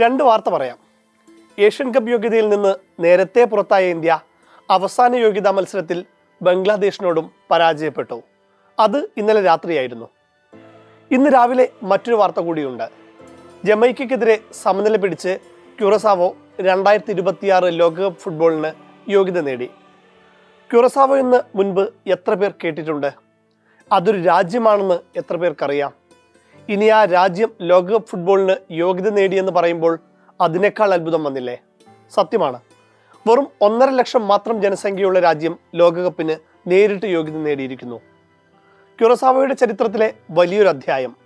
രണ്ട് വാർത്ത പറയാം. ഏഷ്യൻ കപ്പ് യോഗ്യതയിൽ നിന്ന് നേരത്തെ പുറത്തായ ഇന്ത്യ അവസാന യോഗ്യതാ മത്സരത്തിൽ ബംഗ്ലാദേശിനോടും പരാജയപ്പെട്ടു. അത് ഇന്നലെ രാത്രിയായിരുന്നു. ഇന്ന് രാവിലെ മറ്റൊരു വാർത്ത കൂടിയുണ്ട്. ജമൈക്കയ്ക്കെതിരെ സമനില പിടിച്ച് ക്യൂറസാവോ രണ്ടായിരത്തി ഇരുപത്തിയാറ് ലോകകപ്പ് ഫുട്ബോളിന് യോഗ്യത നേടി. ക്യൂറസാവോ എന്ന് മുൻപ് എത്ര പേർ കേട്ടിട്ടുണ്ട്? അതൊരു രാജ്യമാണെന്ന് എത്ര പേർക്കറിയാം? ഇനി ആ രാജ്യം ലോകകപ്പ് ഫുട്ബോളിന് യോഗ്യത നേടിയെന്ന് പറയുമ്പോൾ അതിനേക്കാൾ അത്ഭുതം വന്നില്ലേ? സത്യമാണ്. വെറും ഒന്നര ലക്ഷം മാത്രം ജനസംഖ്യയുള്ള രാജ്യം ലോകകപ്പിന് നേരിട്ട് യോഗ്യത നേടിയിരിക്കുന്നു. ക്യുറസാവയുടെ ചരിത്രത്തിലെ വലിയൊരു അധ്യായം.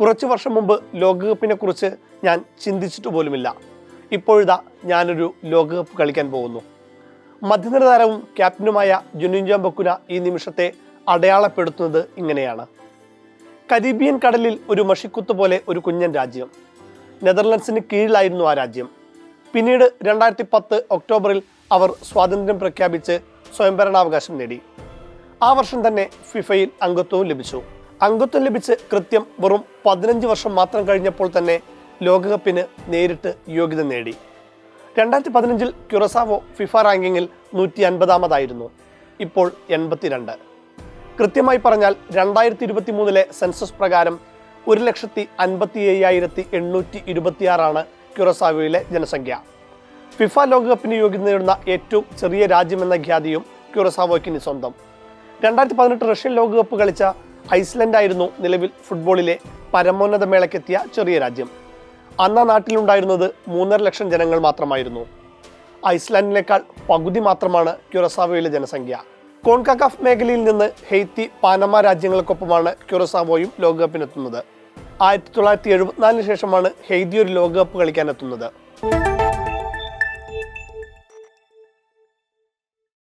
കുറച്ച് വർഷം മുമ്പ് ലോകകപ്പിനെ കുറിച്ച് ഞാൻ ചിന്തിച്ചിട്ട് പോലുമില്ല. ഇപ്പോഴിതാ ഞാനൊരു ലോകകപ്പ് കളിക്കാൻ പോകുന്നു. മധ്യനിര താരവും ക്യാപ്റ്റനുമായ ജുനിഞ്ചാം ബക്കുന ഈ നിമിഷത്തെ അടയാളപ്പെടുത്തുന്നത് ഇങ്ങനെയാണ്. കരീബിയൻ കടലിൽ ഒരു മഷിക്കുത്ത് പോലെ ഒരു കുഞ്ഞൻ രാജ്യം. നെതർലൻഡ്സിന് കീഴിലായിരുന്നു ആ രാജ്യം. പിന്നീട് രണ്ടായിരത്തി പത്ത് ഒക്ടോബറിൽ അവർ സ്വാതന്ത്ര്യം പ്രഖ്യാപിച്ച് സ്വയംഭരണാവകാശം നേടി. ആ വർഷം തന്നെ ഫിഫയിൽ അംഗത്വവും ലഭിച്ചു. അംഗത്വം ലഭിച്ച് കൃത്യം വെറും പതിനഞ്ച് വർഷം മാത്രം കഴിഞ്ഞപ്പോൾ തന്നെ ലോകകപ്പിന് നേരിട്ട് യോഗ്യത നേടി. രണ്ടായിരത്തി പതിനഞ്ചിൽ ക്യുറസാവോ ഫിഫ റാങ്കിങ്ങിൽ നൂറ്റി അൻപതാമതായിരുന്നു ഇപ്പോൾ എൺപത്തിരണ്ട്. കൃത്യമായി പറഞ്ഞാൽ രണ്ടായിരത്തി ഇരുപത്തി മൂന്നിലെ സെൻസസ് പ്രകാരം ഒരു ലക്ഷത്തി അൻപത്തി അയ്യായിരത്തി എണ്ണൂറ്റി ഇരുപത്തിയാറാണ് ക്യുറസാവിയിലെ ജനസംഖ്യ. ഫിഫ ലോകകപ്പിന് യോഗ്യത നേടുന്ന ഏറ്റവും ചെറിയ രാജ്യമെന്ന ഖ്യാതിയും ക്യുറസാവോയ്ക്കിന് സ്വന്തം. രണ്ടായിരത്തി പതിനെട്ട് റഷ്യൻ ലോകകപ്പ് കളിച്ച ഐസ്ലൻഡ് ആയിരുന്നു നിലവിൽ ഫുട്ബോളിലെ പരമോന്നത മേളയ്ക്കെത്തിയ ചെറിയ രാജ്യം. അന്ന നാട്ടിലുണ്ടായിരുന്നത് മൂന്നര ലക്ഷം ജനങ്ങൾ മാത്രമായിരുന്നു. ഐസ്ലാൻഡിനേക്കാൾ പകുതി മാത്രമാണ് ക്യുറസാവോയിലെ ജനസംഖ്യ. കോൺകാക്കാഫ് മേഖലയിൽ നിന്ന് ഹെയ്ത്തി പാനമ രാജ്യങ്ങൾക്കൊപ്പമാണ് ക്യുറസാവോയും ലോകകപ്പിനെത്തുന്നത്. ആയിരത്തി തൊള്ളായിരത്തി എഴുപത്തിനാലിന് ശേഷമാണ് ഹെയ്തി ഒരു ലോകകപ്പ് കളിക്കാനെത്തുന്നത്.